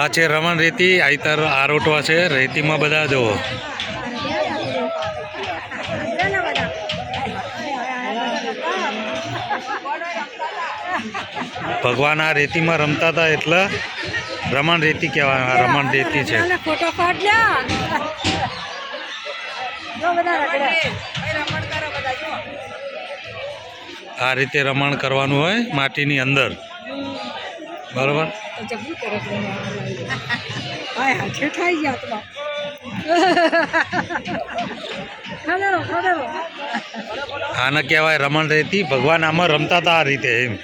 આ છે રમણ રેતી આઈતર આરોટવા છે. રેતીમાં બધા જુઓ. ભગવાન આ રેતીમાં રમતા હતા એટલે રમણ રેતી કહેવાય રમણ રેતી છે. આ રીતે રમણ કરવાનું હોય માટીની અંદર. બરોબર? છે. હાય હાથે ખાઈ ગયા તો આને કહેવાય રમણ રેતી. ભગવાન આમાં રમતા હતા આ રીતે એમ.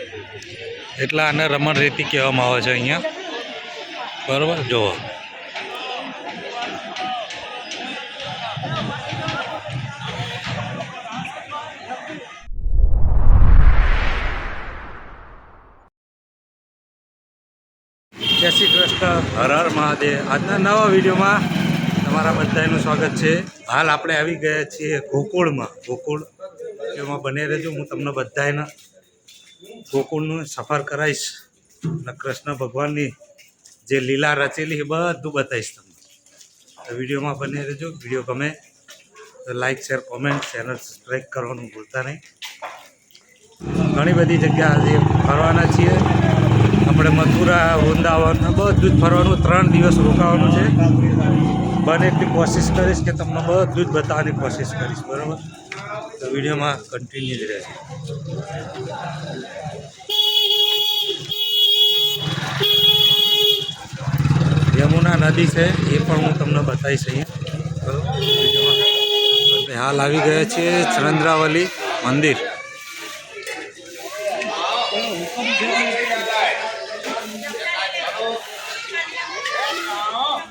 એટલે આને રમણ રેતી કહેવામાં આવે છે અહીંયા. બરાબર? જુઓ. શ્રી કૃષ્ણ, હર હર મહાદેવ. આજના નવા વિડીયોમાં તમારા બધાનું સ્વાગત છે. હાલ આપણે આવી ગયા છીએ ગોકુળમાં. ગોકુળ એમાં બને રહેજો. હું તમને બધાને ગોકુળનું સફર કરાવીશ અને કૃષ્ણ ભગવાનની જે લીલા રચેલી એ બધું બતાવીશ તમને. વિડીયોમાં બને રહેજો. વીડિયો ગમે તો like share, comment, channel subscribe કરવાનું ભૂલતા નહીં. ઘણી બધી જગ્યા આજે ફરવાના છીએ. આપણે મથુરા, વૃંદાવન, બધું જ ફરવાનું, ત્રણ દિવસ રોકાવાનું છે. બને એટલી કોશિશ કરીશ કે તમને બધું જ બતાવવાની કોશિશ કરીશ, બરાબર? તો વિડીયોમાં કન્ટિન્યુ જ રહેશે યમુના નદી છે, એ પણ હું તમને બતાવીશ અહીંયા હાલ આવી ગયા છીએ ચરંદ્રાવલી મંદિર.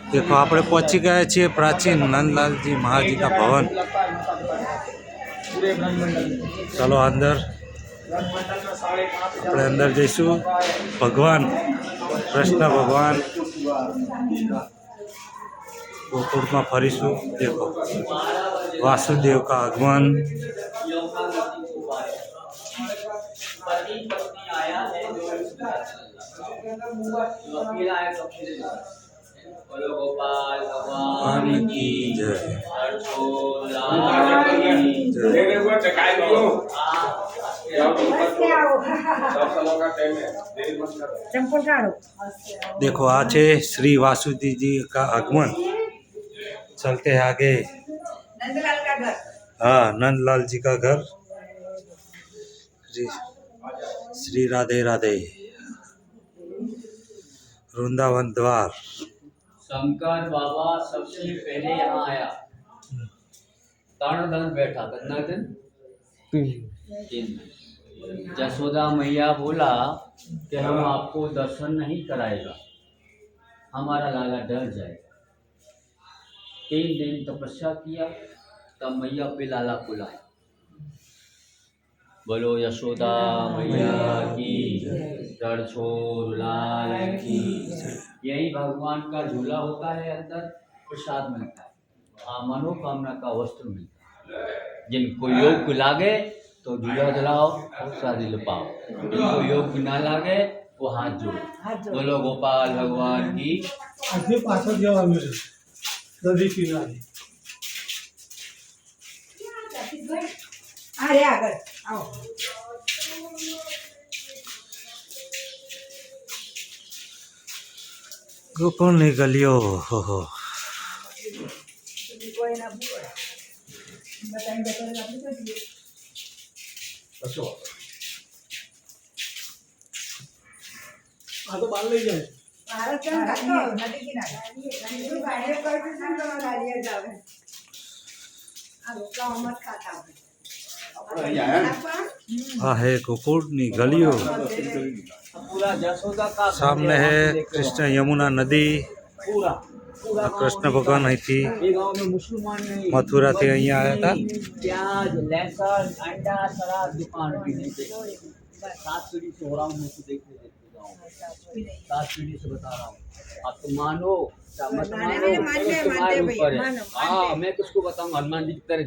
દેખો આપણે પહોંચી ગયા છીએ પ્રાચીન નંદલાલજી મહાજીના ભવન ચાલો અંદર આપણે અંદર જઈશું ભગવાન કૃષ્ણ ભગવાન ગોકુળમાં ફરીશું દેખો વાસુદેવ કા આગમન આયા देखो आज है श्री वासुदेव जी का आगमन। चलते हैं आगे। हाँ नंदलाल जी का घर। श्री राधे राधे। वृंदावन द्वार। शंकर बाबा सबसे पहले यहाँ आया। कर्णधन बैठा कितना दिन? तीन। जसोदा मैया बोला कि हम आपको दर्शन नहीं कराएगा। हमारा लाला डर जाएगा। तीन दिन तपस्या किया तब मैया पे लाला को लाया। बोलो यशोदा मैया की जड़ छोड़ लाल की यही भगवान का झूला होता है अंदर प्रसाद मिलता है। हाँ मनोकामना का वस्त्र मिलता है। जिनको योग को लागे तो झूला जलाओ और शादी लपाओ। जिनको योग को ना लागे वो हाथ जोड़ो। बोलो गोपाल भगवान की अरे आगर आओ। લોકોની ગલીઓ હા હે. કુકુડની ગલીઓ બતાવી બતાવીને આપણે કરીએ આ તો બહાર લઈ જાય ભારત કેમ કાઢો નદી કિનારે બીજું ગાડીએ કરતું છે ને તમારે ગાડીએ જ આવે આ રોટલા મત ખાતા હોય हाँ है गोकुल गलियो पूरा जसोदा का सामने है कृष्ण यमुना नदी पूरा આ કૃષ્ણ ભગવાન અહીંથી ये गांव में मुसलमान नहीं મથુરાથી અહીંયા આવ્યા હતા हाँ। मैं बताऊँ? हनुमान जी की तरह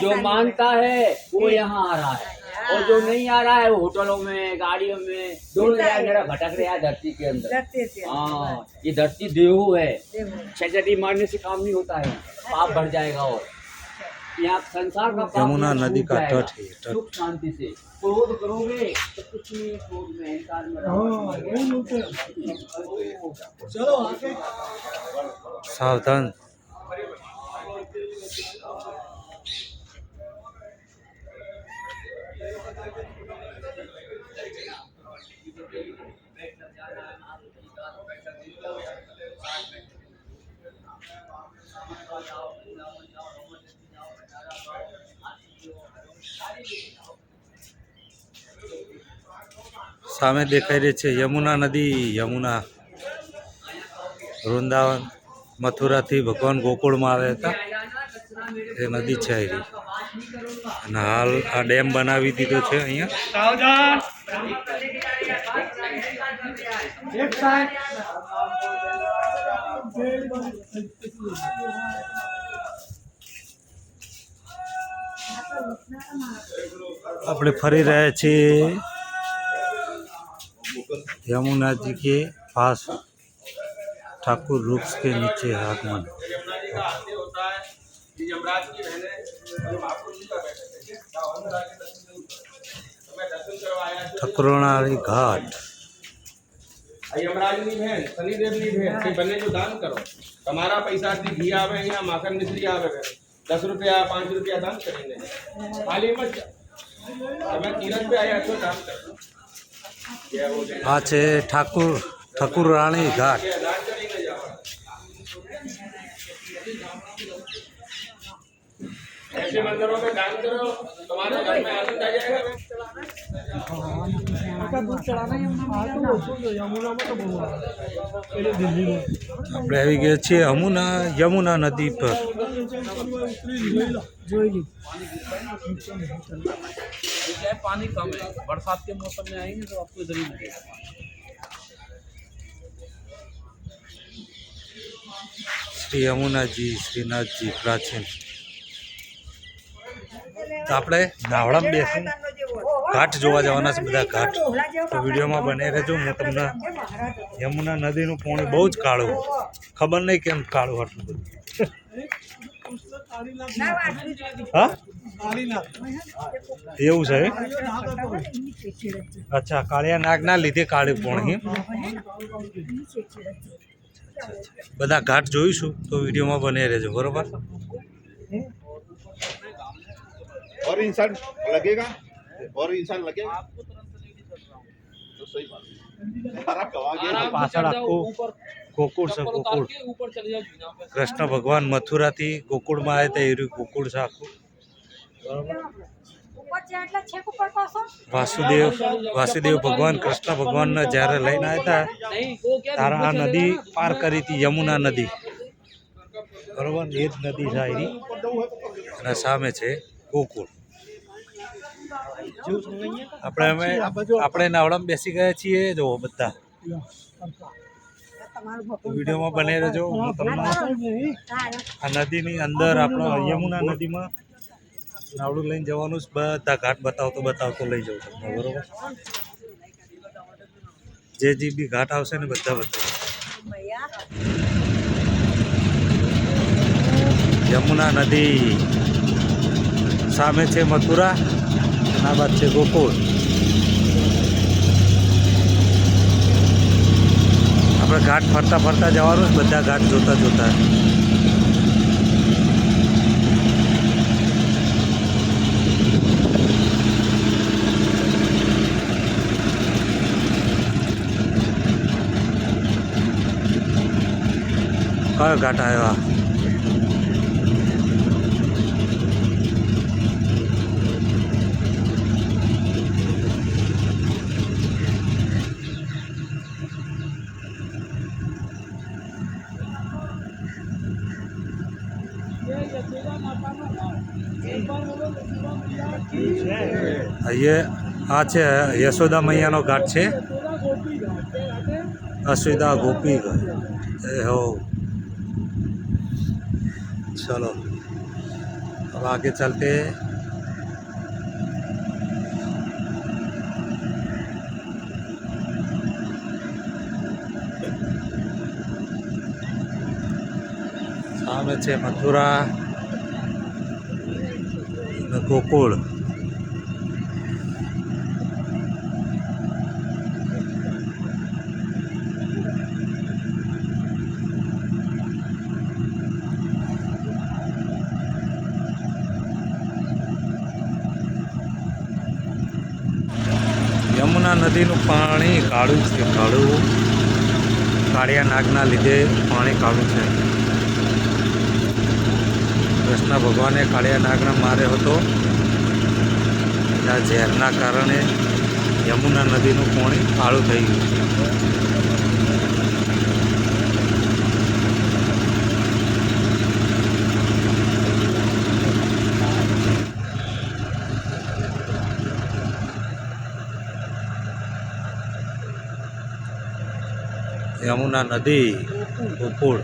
जो मानता है वो यहाँ आ रहा है। और जो नहीं आ रहा है वो होटलों में गाड़ियों में दोनों मेरा भटक रहा है धरती के अंदर। हाँ ये धरती देहू है। छटटी मारने से काम नहीं होता है। पाप भर जाएगा और। यमुना यहाँ नदी छूट का जाएगा। तट है, तट। सुख शांति से क्रोध करोगे तो कुछ नहीं है क्रोध में अहंकार में हाँ रहोगे। वो लोग हैं। चलो आगे સામે દેખાઈ રહી છે યમુના નદી, યમુના વૃંદાવન. મથુરાથી ભગવાન ગોકુળમાં આવ્યા હતા. એ નદી છે આવી અને હાલ આ ડેમ બનાવી દીધો છે અહીંયા. આપણે ફરી રહ્યા છીએ यमुना जी के पास ठाकुर वृक्ष के नीचे आगमन। ठकुराणारी घाट। यमराज बहन, शनिदेव बहन बने जो दान करो। हमारा पैसा घी आवे या माखन मिश्री आवे दस रुपया, पाँच रुपया दान करेंगे। खाली मत मैं तीरथ पे आया तो दान આ છે ઠાકુર ઠકુરાણી ઘાટ જય. દાન કરીને જાઓ ऐसे मंदिरों में दान करो तुम्हारे घर में आनंद आ जाएगा बेन का दूध चढ़ाना है हाँ तो वो तो यमुना में तो बहुत आ रहा है। पहले दिल्ली में આપણે આવી ગયા છીએ યમુના યમુના નદી પર जोई ली क्या है पानी कम है बरसात के मौसम में आएंगे तो आपको इधर ही मिलेगा શ્રી યમુનાજી શ્રીનાથજી પ્રાચીન તો આપણે નાવડામાં બેસું ઘાટ જોવા જવાના છે, બધા ઘાટ. તો વિડીયોમાં બને રહેજો. હું તમને યમુના નદીનું પાણી બહુ જ કાળું ખબર નહીં કેમ કાળું હતું બધું. હા? એવું છે? અચ્છા, કાળિયા નાગના લીધે કાળી પોણી બધા ઘાટ જોઈશું તો વિડીયોમાં બની રહેજો, બરોબર? और इंसान लगेगा? और इंसान लगेगा? आपको तो सही પાછળ ગોકુળ છે ગોકુળ કૃષ્ણ ભગવાન મથુરાથી ગોકુળમાં આવે તો એર્યું ગોકુળ છે આખું વાસુદેવ વાસુદેવ ભગવાન કૃષ્ણ ભગવાનને જ્યારે લઈને આવ્યા હતા ત્યારે આ નદી પાર કરી હતી યમુના નદી બરોબર એ જ નદી છે એની અને સામે છે ગોકુળ. આપણે અમે આપણે નાવડામાં બેસી ગયા છીએ. જો બધા. વિડીયોમાં બને રહેજો. હું તમને આ નદીની અંદર આપણો યમુના નદીમાં નાવડું લઈને જવાનું બધા ઘાટ બતાવતો બતાવતો લઈ જાઉં તમને બરોબર? જે જે બી ઘાટ આવશે ને બધા બધા યમુના નદી. સામે છે મથુરા. અને આ બાદ છે ગોકુળ આપણે ઘાટ ફરતા ફરતા જવાનું છે બધા ઘાટ જોતા જોતા કયો ઘાટ આવ્યો એ આ છે યશોદા મૈયાનો ઘાટ છે. અસુવિધા ગોપી એ હો. चलो अब आगे चलते સામે છે મથુરા, ગોકુળ. નદીનું પાણી કાળું છે, કાળું. કાળિયા નાગના લીધે પાણી કાળું છે. કૃષ્ણ ભગવાને કાળિયા નાગના માર્યો હતો. એના ઝેરના કારણે યમુના નદીનું પાણી કાળું થઈ ગયું. યમુના નદી ગોકુળ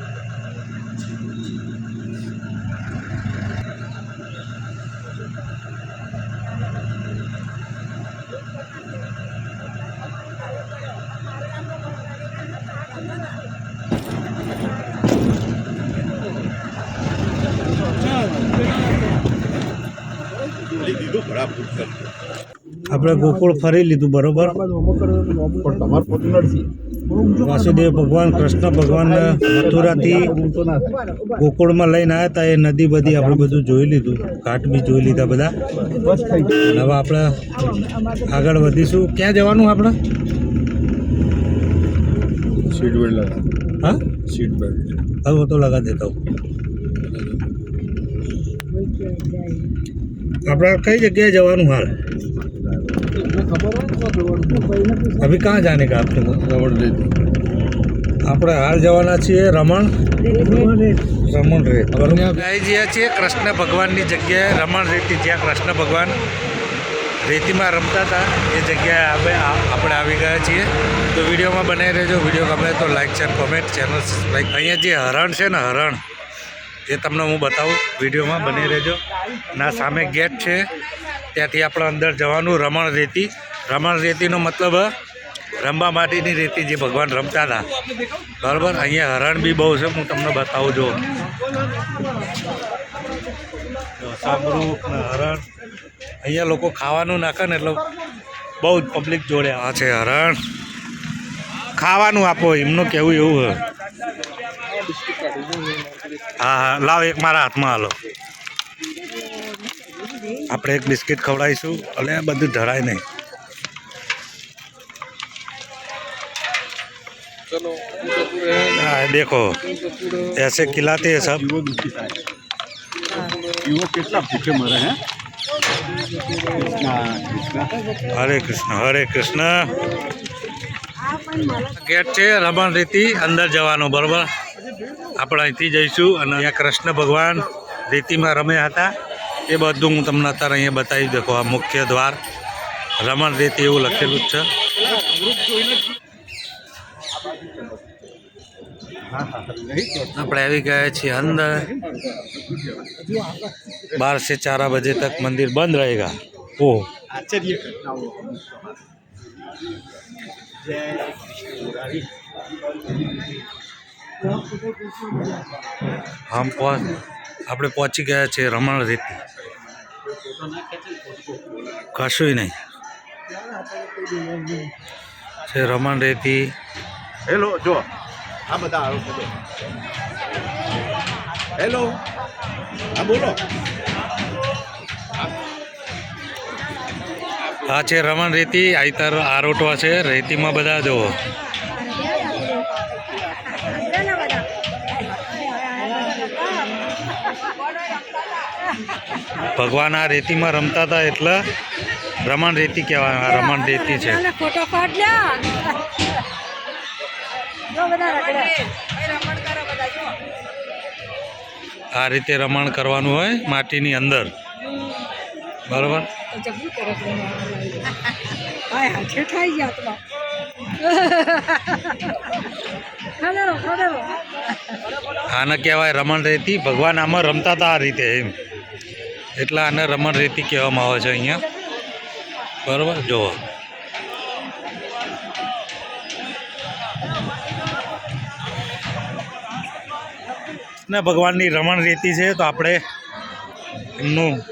લીધી તો ઘણા ભૂત કરજો આપણે ગોકુળ ફરી લીધું બરોબર? વાસુદેવ ભગવાન કૃષ્ણ ભગવાન મથુરાથી ગોકુળમાં લઈને આવ્યા હતા એ નદી બધી આપણે બધું જોઈ લીધું ઘાટ બી જોઈ લીધા બધા. હવે આપણે આગળ વધીશું. ક્યાં જવાનું આપણે? સીટ બેલ્ટ લગા હા? Seat belt. હવે હું તો લગા દેતા હું આપણે કઈ જગ્યાએ જવાનું હાલ? अभी कहाँ जाने का आपके रमण રેત આપણે હાલ જવાના છીએ રમણ. રમણ રેત આવી ગયા છીએ કૃષ્ણ ભગવાનની જગ્યાએ. રમણ રેતી જ્યાં કૃષ્ણ ભગવાન રેતીમાં રમતા હતા એ જગ્યાએ આપણે આવી ગયા છીએ. તો વિડીયોમાં બનાવી રહેજો. વીડિયો ગમે તો like share comment channel subscribe અહીંયા જે હરણ છે ને હરણ એ તમને હું બતાવું. વિડીયોમાં બની રહેજો. ના સામે ગેટ છે. ત્યાંથી આપણે અંદર જવાનું રમણ રેતી. રમણ રેતીનો મતલબ રમવા માટેની રેતી જે ભગવાન રમતા હતા. બરાબર? અહીંયા હરણ બી બહુ છે, હું તમને બતાવું જો હરણ. અહીંયા લોકો ખાવાનું નાખે ને એટલે બહુ જ પબ્લિક જોડે આ છે હરણ. ખાવાનું આપો, એમનું કેવું એવું હા હા, લાવ એક મારા હાથમાં, હાલો. આપણે એક બિસ્કિટ ખવડાવીશું અને આ બધું ઢળાય નહીં हाँ देखो ऐसे खिलाते हैं सब યુવો દુઃખી થાય યુવો કેટલા ભૂખે મરે હે કૃષ્ણ કૃષ્ણ હરે કૃષ્ણ હરે કૃષ્ણ ગેટ છે રમણ રીતિ અંદર જવાનું બરોબર આપણે અહીંથી જઈશું અને અહીંયા કૃષ્ણ ભગવાન રીતિમાં રમ્યા હતા એ બધું હું તમને અત્યારે અહીંયા બતાવી દેખો આ મુખ્ય દ્વાર રમણ રીતિ એવું લખેલું જ છે આપણે આવી ગયા છીએ અંદર बारह से चार बजे तक मंदिर बंद रहेगा ओ આશ્ચર્ય ઘટનાઓ हम पहुंच આપણે પહોંચી ગયા છે રમણ રેતી. કશું નહીં. છે રમણ રેતી. હેલો જો. આ બધા હેલો. હા બોલો. આ છે રમણ રેતી. આઈતર આરોટવા છે. રેતીમાં બધા જુઓ. ભગવાન આ રેતીમાં રમતા હતા એટલે રમણ રેતી કહેવાય આ રમણ રેતી છે. ફોટો પાડ લ્યા જો બધા રગડે રમણ કરો બધા જો. આ રીતે રમણ કરવાનું હોય માટીની અંદર. બરોબર? આને કહેવાય રમણ રેતી. ભગવાન આમાં રમતા હતા આ રીતે એમ. એટલે આને રમણ રેતી કહેવામાં આવે છે અહીંયા. બરાબર? જુઓ. ને ભગવાનની રમણ રેતી છે તો આપણે એમનું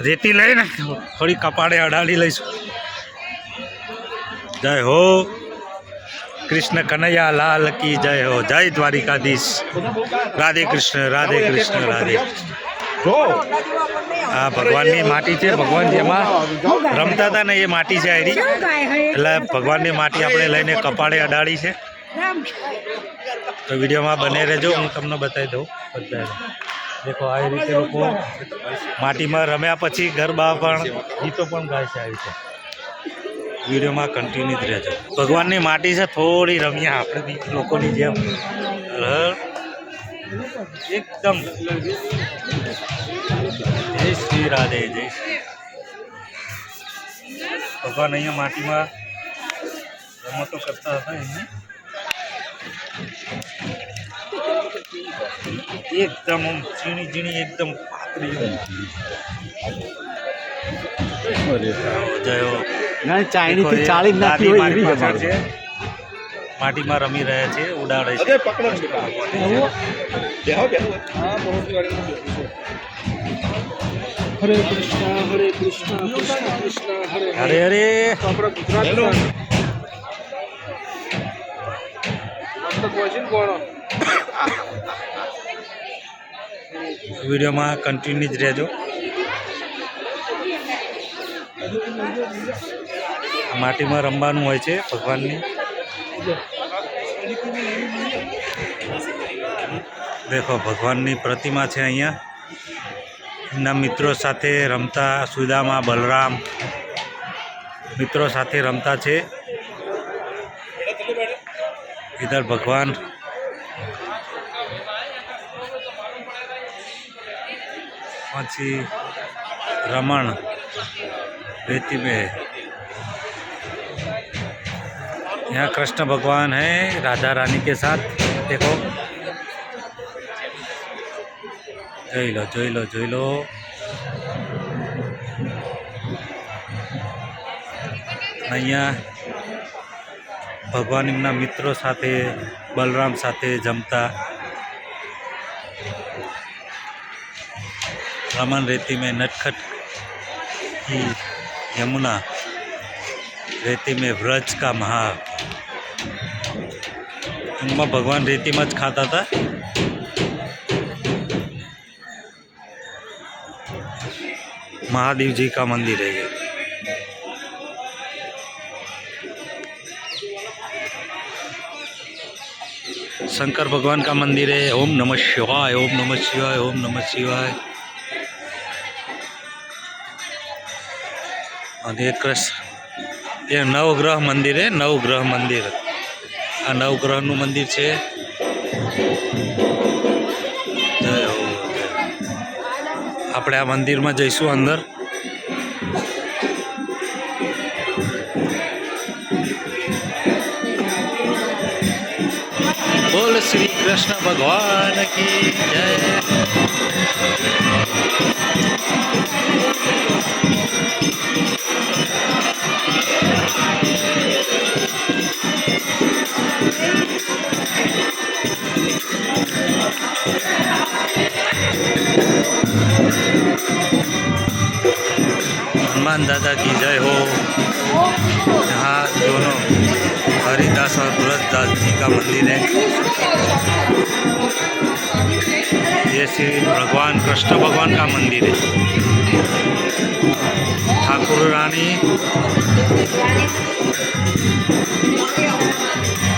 રેતી લઈને થોડી કપાળે અડાડી લઈશું. જય હો કૃષ્ણ કનૈયા લાલ કી જય હો. જય દ્વારિકાધીશ. રાધે કૃષ્ણ રાધે કૃષ્ણ, રાધે આ ભગવાનની માટી છે ભગવાન જેમાં રમતા હતા ને એ માટી છે આયરી. એટલે ભગવાનની માટી આપણે લઈને કપાળે અડાડી છે. તો વિડીયોમાં બને રહેજો હું તમને બતાવી દઉં બધાને. દેખો આવી રીતે લોકો માટીમાં રમ્યા પછી ગરબા પણ ગીતો પણ ગાય છે આવી રીતે. વિડીયોમાં કન્ટિન્યુ જ રહેજો. ભગવાનની માટી છે થોડી રમ્યા આપણે લોકોની જેમ. હ? એકદમ. જય શ્રી રાધે જય શ્રી. ભગવાન અહીંયા માટીમાં રમતો કરતા હતા એમને. એકદમ આમ ઝીણી ઝીણી એકદમ પાતળી જ નાખી હોય એવી છે. માટીમાં રમી રહ્યા છે ઉડાડે છે. હરે હરે વિડીયોમાં કન્ટિન્યુ જ રહેજો. માટીમાં રમવાનું હોય છે ભગવાનની. દેખો, ભગવાનની પ્રતિમા છે અહીંયા. એમના મિત્રો સાથે રમતા, સુદામા, બલરામ મિત્રો સાથે રમતા છે. ઇધર ભગવાન. પછી રમણ રેતી यहाँ कृष्ण भगवान है राधा रानी के साथ देखो જોઈ લો જોઈ લો જોઈ લો અહીંયા ભગવાન એમના મિત્રો સાથે બલરામ સાથે જમતા रमन रेती में नटखट की यमुना रेती में व्रज का महा उनमें भगवान रेती में જ ખાતા હતા महादेव जी का मंदिर है ये शंकर भगवान का मंदिर है ओम नमः शिवाय ओम नमः शिवाय ओम नमः शिवाय અને એક રસ- એ નવગ્રહ મંદિર એ નવગ્રહ મંદિર. આ નવગ્રહનું મંદિર છે. આપણે આ મંદિરમાં જઈશું અંદર. બોલ શ્રી કૃષ્ણ ભગવાન કી જય. हनुमान दादा की जय हो यहाँ दोनों हरिदास और ब्रजदास जी का मंदिर है ये श्री भगवान कृष्ण भगवान का मंदिर है ठाकुर रानी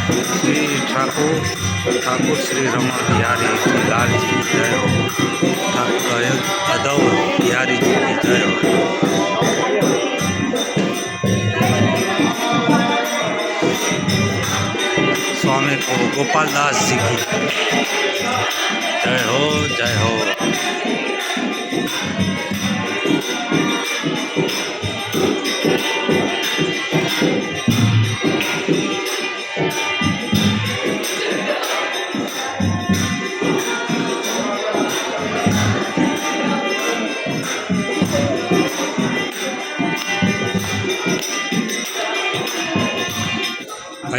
श्री ठाकुर ठाकुर श्री रमा बिहारी लाल जी की जय हो। ठाकुर अदव बिहारी जी की जय हो। स्वामी को गोपाल दास जी की जय हो जय हो।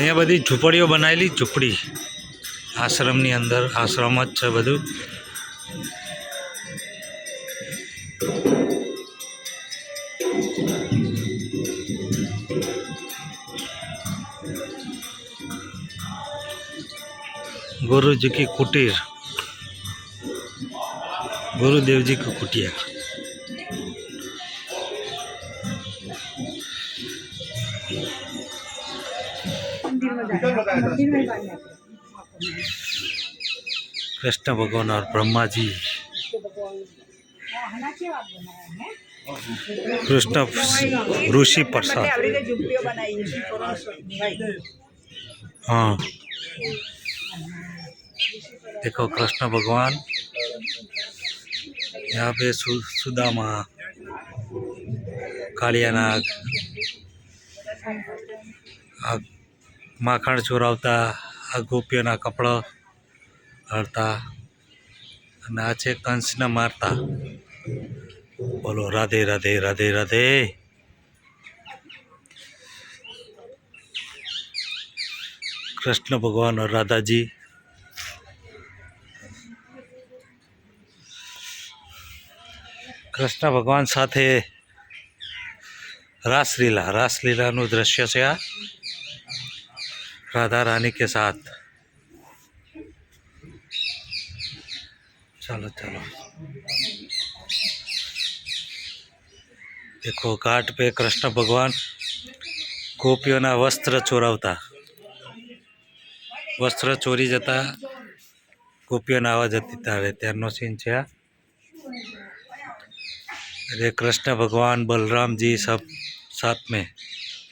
અહીંયા બધી ઝૂંપડીઓ બનાવેલી ઝૂંપડી આશ્રમની અંદર આશ્રમ જ છે બધું गुरु जी की कुटीर गुरुदेव जी की कुटिया कृष्ण भगवान और ब्रह्मा जी कृष्ण ऋषि प्रसाद। हाँ। देखो कृष्ण भगवान यहाँ पे सु, सुदामा कालियानाग માખણ ચોરાવતા, આ ગોપીઓના કપડાં હળતા અને આ છે કંસને મારતા. બોલો, રાધે રાધે રાધે રાધે. કૃષ્ણ ભગવાન રાધાજી. કૃષ્ણ ભગવાન સાથે રાસલીલા, રાસલીલાનું દ્રશ્ય છે આ. राधा रानी के साथ चलो चलो देखो घाट पे कृष्ण भगवान ગોપીઓના વસ્ત્ર ચોરાવતા વસ્ત્ર ચોરી જતા ગોપીઓના આવા જતી તારે ત્યારનો સીન છે આ अरे कृष्ण भगवान बलराम जी सब साथ में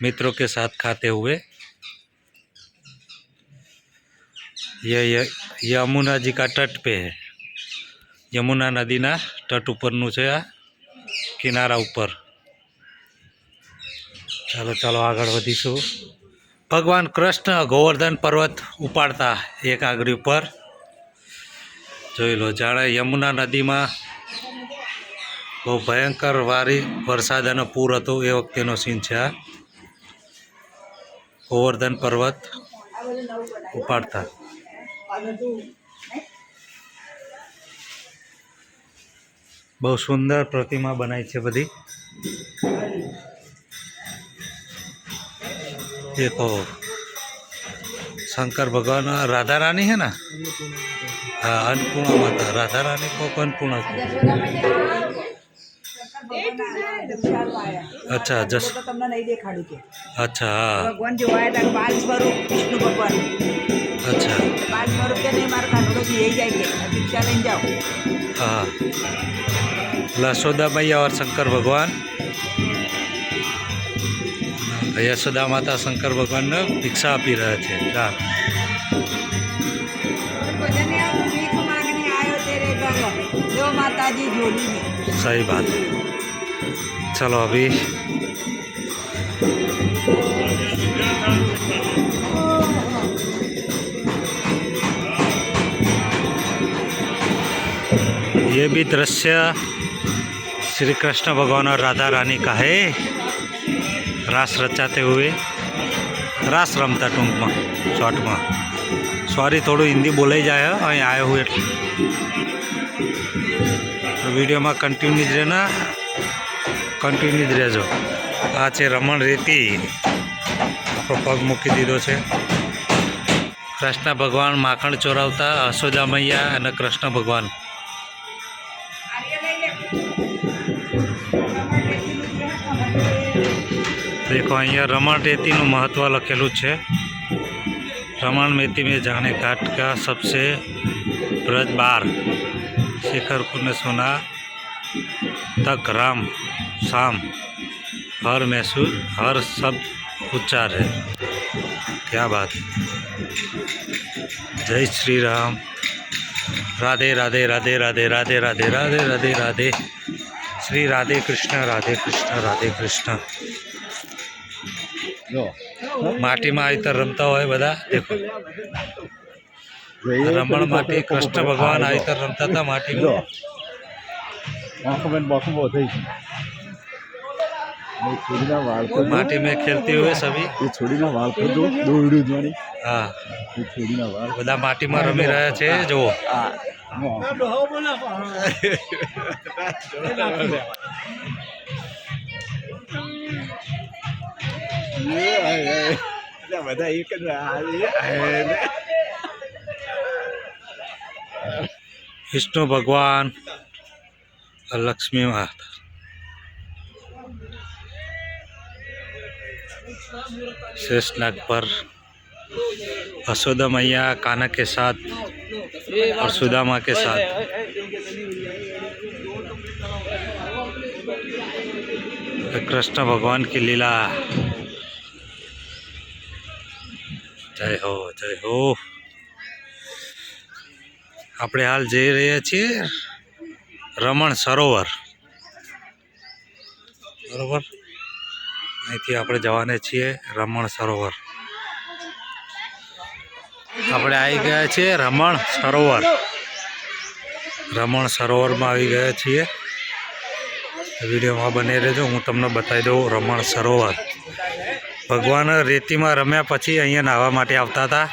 मित्रों के साथ खाते हुए ये યમુના જી કા તટ પે હે યમુના નદીના તટ ઉપરનું છે આ કિનારા ઉપર ચાલો ચાલો આગળ વધીશું ભગવાન કૃષ્ણ ગોવર્ધન પર્વત ઉપાડતા એક આગળ ઉપર જોઈ લો, જાણે યમુના નદીમાં બહુ ભયંકર વારી, વરસાદ અને પૂર હતો એ વખતેનો સીન છે આ. ગોવર્ધન પર્વત ઉપાડતા. બહુ સુંદર પ્રતિમા બનાવી છે બધી. એ તો શંકર ભગવાન રાધા રાણી હે ને? હા, અન્નપૂર્ણા માતા રાધા રાણી કોક અન્નપૂર્ણા અચ્છા જસ તમને નહીં દેખાડ્યું કે. અચ્છા હા. ભગવાન જોવાયા હતા બાલ સ્વરૂપ વિષ્ણુ ભગવાન. અચ્છા. બાલ સ્વરૂપ કે નહીં મારા કાઢો તો જાય કે. દીક્ષા લઈને જાઓ. હા. લસોદાબાઈ ઓર શંકર ભગવાન. યશોદા માતા શંકર ભગવાનને ભિક્ષા આપી રહ્યા છે. સહી વાત. ભીખ માંગને આવ્યો તેરે ઘર જો માતાજી જોડી में सही बात चलो अभी ये भी दृश्य श्री कृष्ण भगवान और राधा रानी का है રાસ રચાતે હુએ રાસ રમતા ટૂંકમાં શોર્ટમાં સોરી થોડું હિન્દી બોલાઈ જાય હે, અહીં આવ્યો હું એટલે તો વિડીયોમાં કન્ટિન્યુ જ રહેના કન્ટિન્યુ જ રહેજો. આ છે રમણ રેતી. આપણો પગ મૂકી દીધો છે. કૃષ્ણ ભગવાન માખણ ચોરાવતા અશોદા મૈયા અને કૃષ્ણ ભગવાન. દેખો, અહીંયા રમણ રેતીનું મહત્ત્વ લખેલું છે. રમણ મેતી મેં જાણે કાટકા સબસે બ્રજ બાર. શેખર કુને સોના, તક રામ. शाम हर महसूस हर शब्द उच्चार है क्या बात जय श्री राम राधे राधे राधे राधे राधे राधे राधे राधे राधे श्री राधे कृष्ण राधे कृष्ण राधे कृष्ण માટીમાં આવી રીતે રમતા હોય બધા દેખો રમણ માટે કૃષ્ણ ભગવાન આવી રીતે રમતા હતા માટીમાં मैं छोड़ी ना वाल पर माटी में खेलते हुए सभी ये छोड़ी ना वाल पर जो दो वीडियो જોવાની હા ये छोड़ी ना वाल બધા માટીમાં રમી રહ્યા છે જુઓ આ ડોહો બોલે પણ. એટલે બધા એક જ આ વિષ્ણુ ભગવાન લક્ષ્મી માતા शेष नाग पर यशोदा मैया काना के साथ और सुदामा के साथ कृष्ण भगवान की लीला જય હો જય હો આપણે હાલ જઈ રહ્યા છીએ રમણ સરોવર બરોબર અહીંથી આપણે જવાને છીએ રમણ સરોવર. આપણે આવી ગયા છીએ રમણ સરોવર. રમણ સરોવરમાં આવી ગયા છીએ. વિડીયોમાં બની રહેજો, હું તમને બતાવી દઉં રમણ સરોવર. ભગવાન રેતીમાં રમ્યા પછી અહીંયા નાહવા માટે આવતા હતા.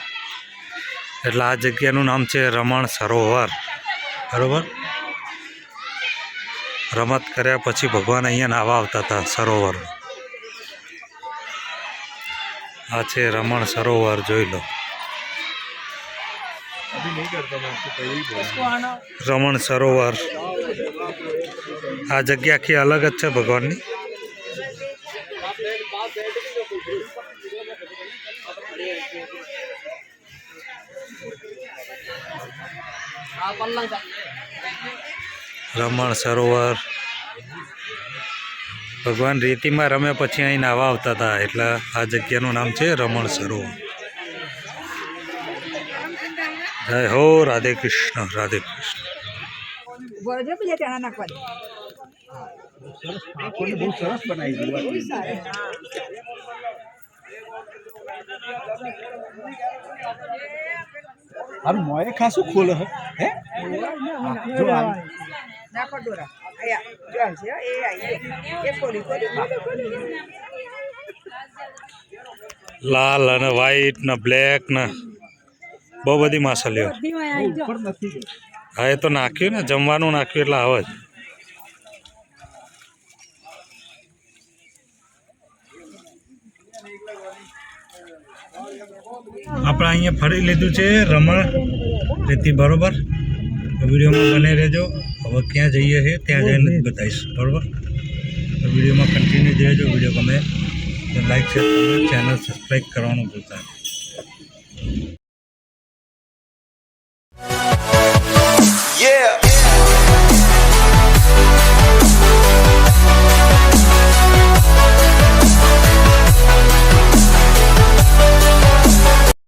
એટલે આ જગ્યાનું નામ છે રમણ સરોવર. બરોબર? રમત કર્યા પછી ભગવાન અહીંયા નાહવા આવતા હતા સરોવર આ છે રમણ સરોવર, જોઈ લો. રમણ સરોવર. આ જગ્યા આખી અલગ જ છે ભગવાનની. રમણ સરોવર. ભગવાન રેતીમાં રમ્યા પછી અહીં નાવા આવતા હતા. એટલે આ જગ્યાનું નામ છે રમણ સરોવર. જય હો રાધે કૃષ્ણ રાધે કૃષ્ણ. બહુ સરસ બનાવી દીધું. મોએ ખાસું ખોલે હે હે? જો નાખો ડોરા આવશે હો, એ આવી એ. ખોલી ખોલી લાલ અને વ્હાઈટ ને બ્લેક ને બહુ બધી માછલીઓ. હા એ તો નાખ્યું ને જમવાનું નાખ્યું એટલે આવે જ. આપણે અહીંયા ફરી લીધું છે રમણ. રેતી બરોબર? વિડીયોમાં બને રહેજો. હવે ક્યાં જઈએ છીએ ત્યાં જઈને બતાવીશ બરાબર તો વિડીયોમાં કન્ટિન્યુ રહેજો વિડીયો ગમે તો લાઈક શેર ચેનલ સબસ્ક્રાઈબ કરવાનું ભૂલતા Yeah